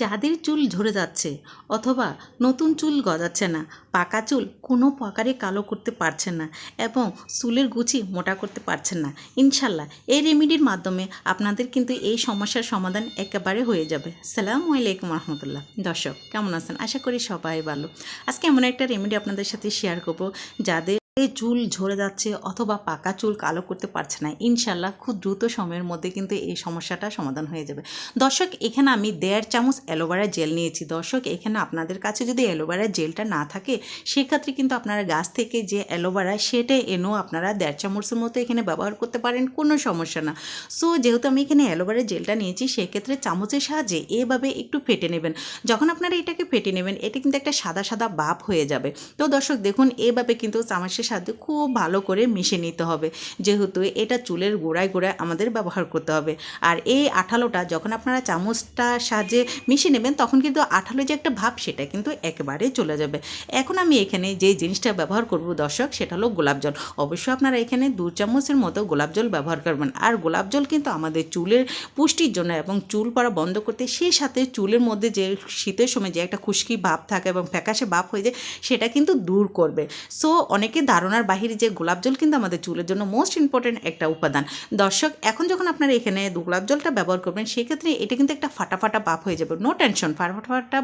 যাদের চুল ঝরে যাচ্ছে অথবা নতুন চুল গজাচ্ছে না, পাকা চুল কোনো প্রকারে কালো করতে পারছেন না এবং চুলের গুছি মোটা করতে পারছেন না। ইনশাল্লাহ, এই রেমেডির মাধ্যমে আপনাদের কিন্তু এই সমস্যার সমাধান একেবারে হয়ে যাবে। সালামু আলাইকুম রহমতুল্লাহ। দর্শক, কেমন আছেন? আশা করি সবাই ভালো। আজকে এমন একটা রেমেডি আপনাদের সাথে শেয়ার করব যাদের চুল ঝরে যাচ্ছে অথবা পাকা চুল কালো করতে পারছে না। ইনশাল্লাহ খুব দ্রুত সময়ের মধ্যে কিন্তু এই সমস্যাটা সমাধান হয়ে যাবে। দর্শক, এখানে আমি দেড় চামচ অ্যালোভেরা জেল নিয়েছি। দর্শক, এখানে আপনাদের কাছে যদি অ্যালোভেরা জেলটা না থাকে, সেক্ষেত্রে কিন্তু আপনারা গাছ থেকে যে অ্যালোভেরা, সেটা এনেও আপনারা দেড় চামচের মতো এখানে ব্যবহার করতে পারেন, কোনো সমস্যা না। সো, যেহেতু আমি এখানে অ্যালোভেরা জেলটা নিয়েছি, সেক্ষেত্রে চামচের সাহায্যে এভাবে একটু ফেটে নেবেন। যখন আপনারা এটাকে ফেটে নেবেন, এটা কিন্তু একটা সাদা সাদা বাপ হয়ে যাবে। তো দর্শক, দেখুন, এভাবে কিন্তু চামচের সাথে খুব ভালো করে মিশে নিতে হবে। যেহেতু এটা চুলের গোড়ায় গোড়ায় আমাদের ব্যবহার করতে হবে। আর এই আঠালোটা যখন আপনারা চামচটা সাহায্যে মিশিয়ে নেবেন, তখন কিন্তু আঠালো যে একটা ভাব, সেটা কিন্তু একেবারে চলে যাবে। এখন আমি এখানে যে জিনিসটা ব্যবহার করব দর্শক, সেটা হলো গোলাপ জল। অবশ্যই আপনারা এখানে দু চামচের মতো গোলাপ জল ব্যবহার করবেন। আর গোলাপ জল কিন্তু আমাদের চুলের পুষ্টির জন্য এবং চুল পড়া বন্ধ করতে সেই সাথে চুলের মধ্যে যে শীতের সময় যে একটা খুশকি ভাব থাকে এবং ফ্যাকাশে ভাব হয়ে যায়, সেটা কিন্তু দূর করবে। সো অনেকে ধারণার বাহিরে যে গোলাপ জল কিন্তু আমাদের চুলের জন্য মোস্ট ইম্পর্টেন্ট একটা উপাদান। দর্শক, এখন যখন আপনারা এখানে গোলাপ জলটা ব্যবহার করবেন, সেক্ষেত্রে এটা কিন্তু একটা ফাটাফাটা ফাটা ভাব হয়ে যাবে। নো টেনশন ফাটা ফাটা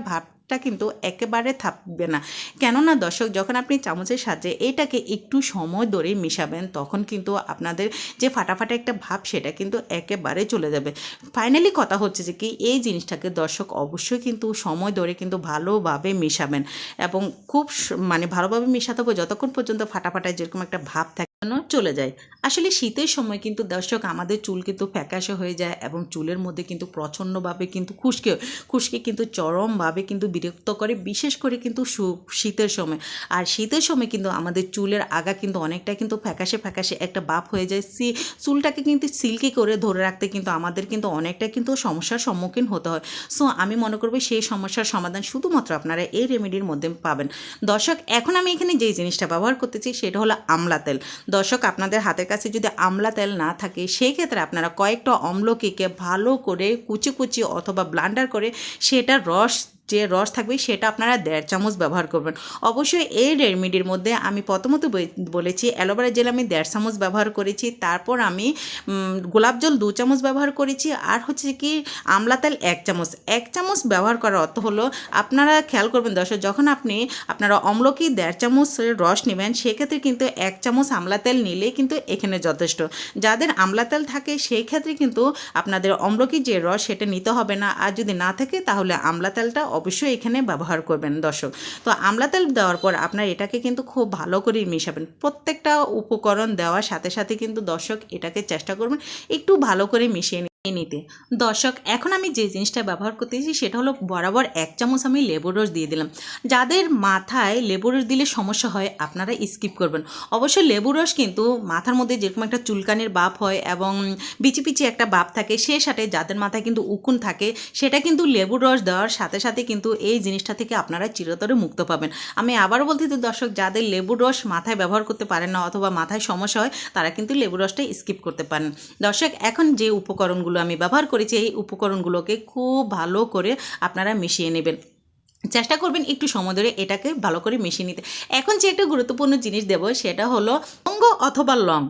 ভাবটা কিন্তু একেবারে থাকবে না। কেননা দর্শক, যখন আপনি চামচের সাহায্যে এটাকে একটু সময় ধরে মিশাবেন, তখন কিন্তু আপনাদের যে ফাটাফাটা একটা ভাব, সেটা কিন্তু একেবারে চলে যাবে। ফাইনালি কথা হচ্ছে যে কি, এই জিনিসটাকে দর্শক অবশ্যই কিন্তু সময় ধরে কিন্তু ভালোভাবে মেশাবেন এবং খুব মানে ভালোভাবে মেশাতে হবে যতক্ষণ পর্যন্ত ফাটাফাটায় যেরকম একটা ভাব থাকে চলে যায়। আসলে শীতের সময় কিন্তু দর্শক আমাদের চুল কিন্তু ফ্যাকাশে হয়ে যায় এবং চুলের মধ্যে কিন্তু প্রচণ্ডভাবে কিন্তু খুশকে, খুশকি কিন্তু চরমভাবে কিন্তু বিরক্ত করে, বিশেষ করে কিন্তু শীতের সময়। আর শীতের সময় কিন্তু আমাদের চুলের আগা কিন্তু অনেকটা কিন্তু ফ্যাকাশে ফ্যাকাশে একটা বাপ হয়ে যায়। সি, চুলটাকে কিন্তু সিল্কি করে ধরে রাখতে কিন্তু আমাদের কিন্তু অনেকটা কিন্তু সমস্যার সম্মুখীন হতে হয়। সো, আমি মনে করব সেই সমস্যার সমাধান শুধুমাত্র আপনারা এই রেমেডির মধ্যে পাবেন। দর্শক, এখন আমি এখানে যেই জিনিসটা ব্যবহার করতেছি সেটা হলো আমলা তেল। দর্শক, আপনাদের হাতের কাছে যদি আমলা তেল না থাকে সেই ক্ষেত্রে আপনারা কয়েকটা অম্লকিকে ভালো করে কুচি কুচি অথবা ব্লান্ডার করে সেটা রস যে রস থাকবে সেটা আপনারা দেড় চামচ ব্যবহার করবেন। অবশ্যই এই রেমেডির মধ্যে আমি প্রথমত বলেছি অ্যালোভেরা জেল আমি দেড় চামচ ব্যবহার করেছি, তারপর আমি গোলাপ জল দু চামচ ব্যবহার করেছি, আর হচ্ছে কি আমলা তেল এক চামচ। এক চামচ ব্যবহার করার অর্থ হলো, আপনারা খেয়াল করবেন দর্শক, যখন আপনি, আপনারা অম্লকি দেড় চামচের রস নেবেন, সেক্ষেত্রে কিন্তু এক চামচ আমলা তেল নিলেই কিন্তু এখানে যথেষ্ট। যাদের আমলা তেল থাকে সেই ক্ষেত্রে কিন্তু আপনাদের অম্লকি যে রস সেটা নিতে হবে না, আর যদি না থাকে তাহলে আমলা তেলটা অবশ্যই এখানে ব্যবহার করবেন দর্শক। তো আমলা তেল দেওয়ার পর আপনার এটাকে কিন্তু খুব ভালো করে মিশাবেন। প্রত্যেকটা উপকরণ দেওয়ার সাথে সাথে কিন্তু দর্শক এটাকে চেষ্টা করবেন একটু ভালো করে মিশিয়ে নিতে। দর্শক, এখন আমি যে জিনিসটা ব্যবহার করতেছি সেটা হলো বরাবর এক চামচ আমি লেবুর রস দিয়ে দিলাম। যাদের মাথায় লেবুর রস দিলে সমস্যা হয়, আপনারা স্কিপ করবেন। অবশ্য লেবুর রস কিন্তু মাথার মধ্যে যেরকম একটা চুলকানির বাপ হয় এবং বিচি পিচি একটা বাপ থাকে, সে সাথে যাদের মাথায় কিন্তু উকুন থাকে, সেটা কিন্তু লেবুর রস দেওয়ার সাথে সাথে কিন্তু এই জিনিসটা থেকে আপনারা চিরতরে মুক্ত পাবেন। আমি আবারও বলতে তো দর্শক, যাদের লেবুর রস মাথায় ব্যবহার করতে পারেন না অথবা মাথায় সমস্যা হয়, তারা কিন্তু লেবুর রসটা স্কিপ করতে পারেন। দর্শক, এখন যে উপকরণগুলো আমি ব্যবহার করেছি এই উপকরণগুলোকে খুব ভালো করে আপনারা মিশিয়ে নেবেন। চেষ্টা করবেন একটু সময় ধরে এটাকে ভালো করে মিশিয়ে নিতে। এখন যে একটা গুরুত্বপূর্ণ জিনিস দেবো সেটা হলো অঙ্গ অথবা লং।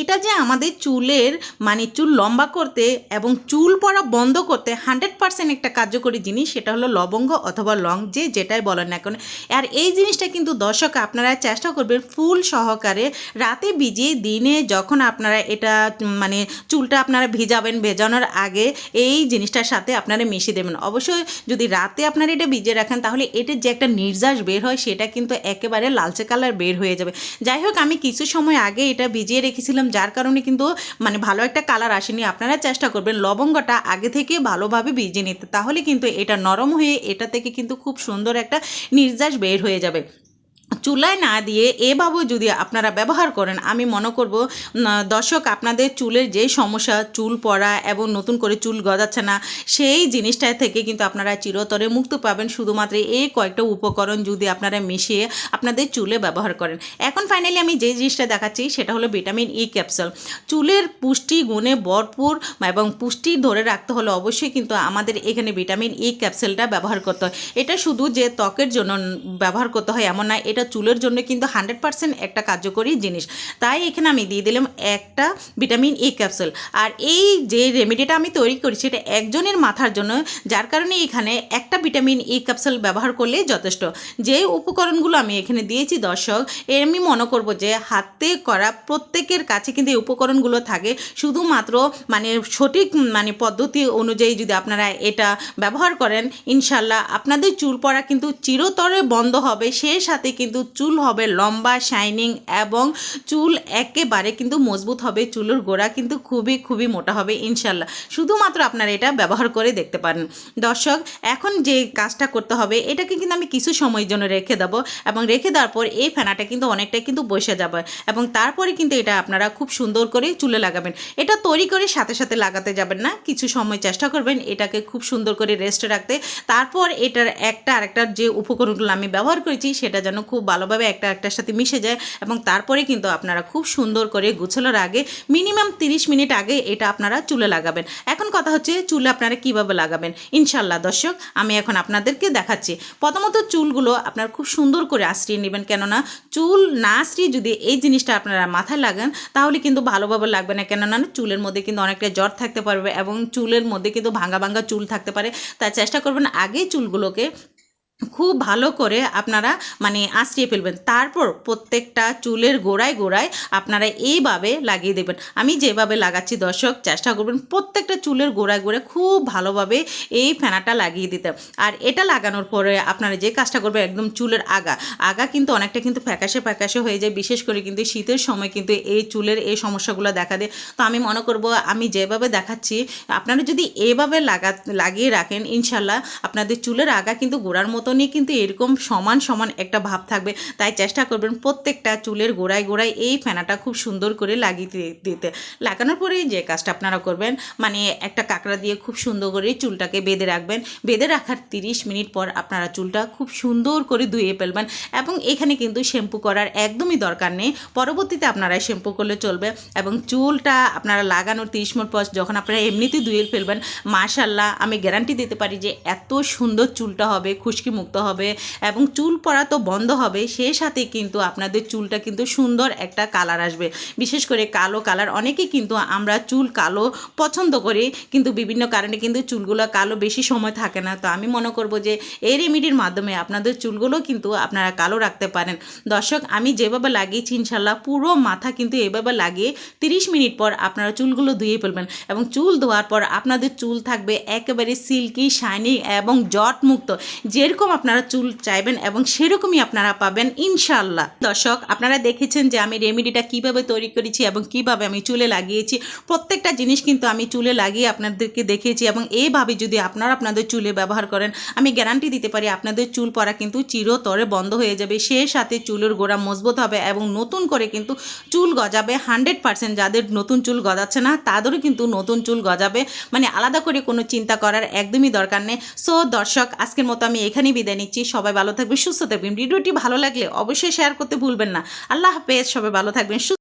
এটা যে আমাদের চুলের মানে চুল লম্বা করতে এবং চুল পড়া বন্ধ করতে হান্ড্রেড পার্সেন্ট একটা কার্যকরী জিনিস সেটা হলো লবঙ্গ অথবা লং যে যেটাই বলেন না কেন। আর এই জিনিসটা কিন্তু দর্শক আপনারা চেষ্টা করবেন ফুল সহকারে রাতে ভিজিয়ে দিনে যখন আপনারা এটা মানে চুলটা আপনারা ভিজাবেন ভেজানোর আগে এই জিনিসটার সাথে আপনারা মিশিয়ে দেবেন। অবশ্যই যদি রাতে আপনারা এটা ভিজিয়ে রাখেন তাহলে এটার যে একটা নির্যাস বের হয়, সেটা কিন্তু একেবারে লালচে কালার বের হয়ে যাবে। যাই হোক, আমি কিছু সময় আগে এটা ভিজিয়ে রেখেছিলাম, যার কারণে কিন্তু মানে ভালো একটা কালার আসেনি। আপনারা চেষ্টা করবেন লবঙ্গটা আগে থেকে ভালোভাবে ভিজিয়ে নিতে, তাহলে কিন্তু এটা নরম হয়ে, এটা থেকে কিন্তু খুব সুন্দর একটা নির্যাস বের হয়ে যাবে। চুলায় না দিয়ে এভাবে যদি আপনারা ব্যবহার করেন, আমি মনে করব দর্শক আপনাদের চুলের যে সমস্যা, চুল পড়া এবং নতুন করে চুল গজাচ্ছে না, সেই জিনিসটা থেকে কিন্তু আপনারা চিরতরে মুক্ত পাবেন। শুধুমাত্র এই কয়েকটা উপকরণ যদি আপনারা মিশিয়ে আপনাদের চুলে ব্যবহার করেন। এখন ফাইনালি আমি যে জিনিসটা দেখাচ্ছি, সেটা হলো ভিটামিন ই ক্যাপসুল চুলের পুষ্টি গুণে ভরপুর এবং পুষ্টি ধরে রাখতে হলে অবশ্যই কিন্তু আমাদের এখানে ভিটামিন ই ক্যাপসুলটা ব্যবহার করতে হয়। এটা শুধু যে ত্বকের জন্য ব্যবহার করতে হয় এমন না, এটা চুলের জন্য কিন্তু হান্ড্রেড পার্সেন্ট একটা কার্যকরী জিনিস। তাই এখানে আমি দিয়ে দিলাম একটা ভিটামিন ই ক্যাপসুল। আর এই যে রেমেডিটা আমি তৈরি করেছি, এটা একজনের মাথার জন্য, যার কারণে এখানে একটা ভিটামিন ই ক্যাপসুল ব্যবহার করলেই যথেষ্ট। যে উপকরণগুলো আমি এখানে দিয়েছি, দর্শক, আমি মনে করব যে হাতে করা প্রত্যেকের কাছে কিন্তু এই উপকরণগুলো থাকে। শুধুমাত্র মানে সঠিক মানে পদ্ধতি অনুযায়ী যদি আপনারা এটা ব্যবহার করেন, ইনশাল্লাহ আপনাদের চুল পড়া কিন্তু চিরতরে বন্ধ হবে। সেই সাথে কিন্তু চুল হবে লম্বা শাইনিং এবং চুল একেবারে কিন্তু মজবুত হবে, চুলের গোড়া কিন্তু খুবই খুবই মোটা হবে, ইনশাল্লাহ। শুধুমাত্র আপনারা এটা ব্যবহার করে দেখতে পারেন। দর্শক, এখন যে কাজটা করতে হবে, এটাকে কিন্তু আমি কিছু সময়ের জন্য রেখে দেবো এবং রেখে দেওয়ার পর এই ফেনাটা কিন্তু অনেকটাই কিন্তু বসে যাবে এবং তারপরে কিন্তু এটা আপনারা খুব সুন্দর করে চুলে লাগাবেন। এটা তৈরি করে সাথে সাথে লাগাতে যাবেন না, কিছু সময় চেষ্টা করবেন এটাকে খুব সুন্দর করে রেস্টে রাখতে। তারপর এটার একটা আরেকটার যে উপকরণগুলো আমি ব্যবহার করেছি, সেটা যেন খুব ভালোভাবে একটা একটার সাথে মিশে যায় এবং তারপরে কিন্তু আপনারা খুব সুন্দর করে গুছানোর আগে মিনিমাম তিরিশ মিনিট আগে এটা আপনারা চুলে লাগাবেন। এখন কথা হচ্ছে চুলে আপনারা কীভাবে লাগাবেন? ইনশাল্লাহ দর্শক, আমি এখন আপনাদেরকে দেখাচ্ছি। প্রথমত চুলগুলো আপনারা খুব সুন্দর করে আশ্রিয়ে নেবেন, কেননা চুল না আশ্রিয়ে যদি এই জিনিসটা আপনারা মাথায় লাগান, তাহলে কিন্তু ভালোভাবে লাগবে না। কেননা চুলের মধ্যে কিন্তু অনেকটা জ্বর থাকতে পারবে এবং চুলের মধ্যে কিন্তু ভাঙা ভাঙা চুল থাকতে পারে। তাই চেষ্টা করবেন আগে চুলগুলোকে খুব ভালো করে আপনারা মানে আঁচড়িয়ে ফেলবেন। তারপর প্রত্যেকটা চুলের গোড়ায় গোড়ায় আপনারা এইভাবে লাগিয়ে দেবেন। আমি যেভাবে লাগাচ্ছি দর্শক, চেষ্টা করবেন প্রত্যেকটা চুলের গোড়ায় গোড়ায় খুব ভালোভাবে এই ফেনাটা লাগিয়ে দিতে। আর এটা লাগানোর পরে আপনারা যে কাজটা করবেন একদম চুলের আগা। আগা কিন্তু অনেকটা কিন্তু ফ্যাকাশে ফ্যাকাশে হয়ে যায়। বিশেষ করে কিন্তু শীতের সময় কিন্তু এই চুলের এই সমস্যাগুলো দেখা দেয়। তো আমি মনে করব আমি যেভাবে দেখাচ্ছি, আপনারা যদি এভাবে লাগা, লাগিয়ে রাখেন, ইনশাল্লাহ আপনাদের চুলের আগা কিন্তু গোড়ার মতনই কিন্তু এরকম সমান সমান একটা ভাব থাকবে। তাই চেষ্টা করবেন প্রত্যেকটা চুলের গোড়ায় গোড়ায় এই ফেনাটা খুব সুন্দর করে লাগিয়ে দিতে। লাগানোর পরেই যে কাজটা আপনারা করবেন মানে একটা কাঁকড়া দিয়ে খুব সুন্দর করে চুলটাকে বেঁধে রাখবেন। বেঁধে রাখার তিরিশ মিনিট পর আপনারা চুলটা খুব সুন্দর করে ধুয়ে ফেলবেন এবং এখানে কিন্তু শ্যাম্পু করার একদমই দরকার নেই। পরবর্তীতে আপনারা শ্যাম্পু করলে চলবে এবং চুলটা আপনারা লাগানোর তিরিশ মিনিট পর যখন আপনারা এমনিতেই ধুয়ে ফেলবেন মাশাল্লাহ আমি গ্যারান্টি দিতে পারি যে এত সুন্দর চুলটা হবে, খুশকি মুক্ত হবে এবং চুল পড়া তো বন্ধ হবে সেই সাথে কিন্তু আপনাদের চুলটা কিন্তু সুন্দর একটা কালার আসবে। বিশেষ করে কালো কালার অনেকেই কিন্তু আমরা চুল কালো পছন্দ করি, কিন্তু বিভিন্ন কারণে কিন্তু চুলগুলো কালো বেশি সময় থাকে না। তো আমি মনে করব যে এই রেমিডির মাধ্যমে আপনাদের চুলগুলো কিন্তু আপনারা কালো রাখতে পারেন। দর্শক, আমি যেভাবে লাগিয়েছি ইনশাল্লাহ পুরো মাথা কিন্তু এভাবে লাগিয়ে তিরিশ মিনিট পর আপনারা চুলগুলো ধুয়ে ফেলবেন এবং চুল ধোয়ার পর আপনাদের চুল থাকবে একেবারে সিল্কি শাইনি এবং জট মুক্ত। যেরকম আপনারা চুল চাইবেন এবং সেরকমই আপনারা পাবেন ইনশাল্লাহ দর্শক, আপনারা দেখেছেন যে আমি রেমিডিটা কীভাবে তৈরি করেছি এবং কীভাবে আমি চুলে লাগিয়েছি। প্রত্যেকটা জিনিস কিন্তু আমি চুলে লাগিয়ে আপনাদেরকে দেখিয়েছি এবং এইভাবে যদি আপনারা আপনাদের চুলে ব্যবহার করেন, আমি গ্যারান্টি দিতে পারি আপনাদের চুল পড়া কিন্তু চিরতরে বন্ধ হয়ে যাবে। সে সাথে চুলের গোড়া মজবুত হবে এবং নতুন করে কিন্তু চুল গজাবে। হান্ড্রেড পার্সেন্ট যাদের নতুন চুল গজাচ্ছে না, তাদেরও কিন্তু নতুন চুল গজাবে। মানে আলাদা করে কোনো চিন্তা করার একদমই দরকার নেই। সো, দর্শক, আজকের মতো আমি এখানেই বিদায় নিচ্ছি। সবাই ভালো থাকবেন, সুস্থ থাকবেন। ভিডিওটি ভালো লাগলে অবশ্যই শেয়ার করতে ভুলবেন না। আল্লাহ হাফেজ, সবাই ভালো থাকবেন, সুস্থ